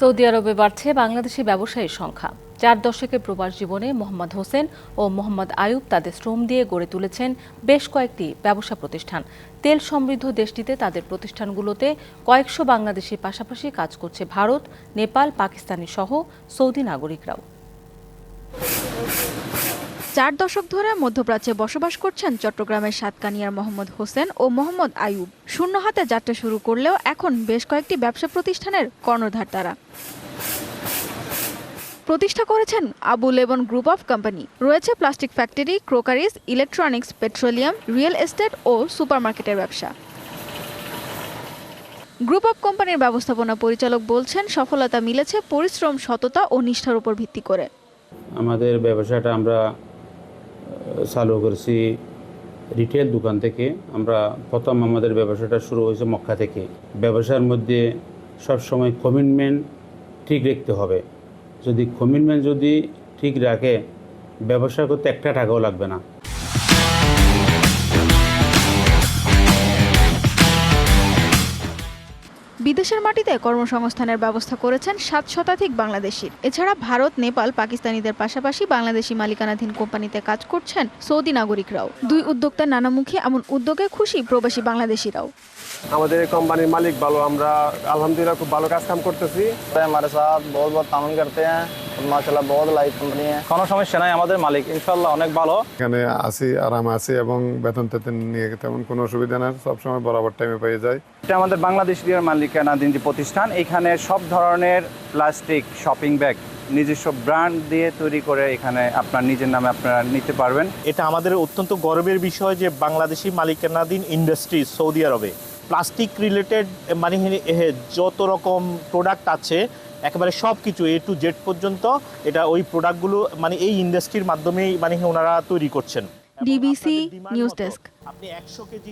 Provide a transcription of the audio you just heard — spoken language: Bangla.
সৌদি আরবে বাড়ছে বাংলাদেশি ব্যবসায়ীর সংখ্যা। চার দশকে প্রবাস জীবনে মোহাম্মদ হোসেন ও মোহাম্মদ আয়ুব তাদের শ্রম দিয়ে গড়ে তুলেছেন বেশ কয়েকটি ব্যবসা প্রতিষ্ঠান। তেল সমৃদ্ধ দেশটিতে তাদের প্রতিষ্ঠানগুলোতে কয়েকশো বাংলাদেশি পাশাপাশি কাজ করছে ভারত, নেপাল, পাকিস্তানি সহ সৌদি নাগরিকরাও। চার দশক ধরে মধ্যপ্রাচ্যে বসবাস করছেন চট্টগ্রামের সাতকানিয়ার মোহাম্মদ হোসেন ও মোহাম্মদ আয়ুব শূন্য হাতে যাত্রা শুরু করলেও এখন বেশ কয়েকটি ব্যবসা প্রতিষ্ঠানের কর্ণধার তারা প্রতিষ্ঠা করেছেন Abu Leban group of company. রয়েছে plastic factory crockeries electronics, petroleum, real estate ও সুপারমার্কেটের ব্যবসা। গ্রুপ অফ কোম্পানির ব্যবস্থাপনা পরিচালক বলছেন, সফলতা মিলেছে পরিশ্রম, সততা ও নিষ্ঠার উপর ভিত্তি করে। আমাদের ব্যবসাটা আমরা চালু করেছি রিটেল দোকান থেকে। আমরা প্রথম আমাদের ব্যবসাটা শুরু হয়েছে মক্কা থেকে। ব্যবসার মধ্যে সবসময় কমিটমেন্ট ঠিক রাখতে হবে। যদি কমিটমেন্ট যদি ঠিক রাখে, ব্যবসা করতে একটা টাকাও লাগবে না। বিদেশের মাটিতে কর্মসংস্থানের ব্যবস্থা করেছেন সাত শতাধিক বাংলাদেশির এছাড়া ভারত নেপাল পাকিস্তানিদের পাশাপাশি বাংলাদেশি মালিকানাধীন কোম্পানিতে কাজ করছেন সৌদি নাগরিকরাও। দুই উদ্যোক্তার নানামুখী এমন উদ্যোগে খুশি প্রবাসী বাংলাদেশিরাও। আমাদের কোম্পানির মালিক ভালো আমরা আলহামদুলিল্লাহ খুব ভালো কাজ কাম করতেছি মাসাল্লাহ বহুত লাইট কোম্পানি কোনো সমস্যা নাই আমাদের মালিক ইনশাল্লাহ অনেক ভালো। এখানে আসি আরাম আছি এবং বেতন তেতন নিয়ে তেমন কোনো অসুবিধা নেই সবসময় বরাবর টাইমে পেয়ে যায় এটা আমাদের বাংলাদেশ রিয়ার মালিকানাধীন যে প্রতিষ্ঠান এখানে সব ধরনের প্লাস্টিক শপিং ব্যাগ নিজস্ব ব্র্যান্ড দিয়ে তৈরি করে এখানে আপনার নিজের নামে আপনারা নিতে পারবেন। এটা আমাদের অত্যন্ত গর্বের বিষয় যে বাংলাদেশি মালিকানাধীন ইন্ডাস্ট্রি সৌদি আরবে। প্লাস্টিক রিলেটেড মানে যত রকম প্রোডাক্ট আছে একেবারে সব কিছু এ টু জেড পর্যন্ত এটা ওই প্রোডাক্টগুলো মানে এই ইন্ডাস্ট্রির মাধ্যমেই মানে ওনারা তৈরি করছেন। ডিবিসি নিউজ ডেস্ক আপনি একশো কেজি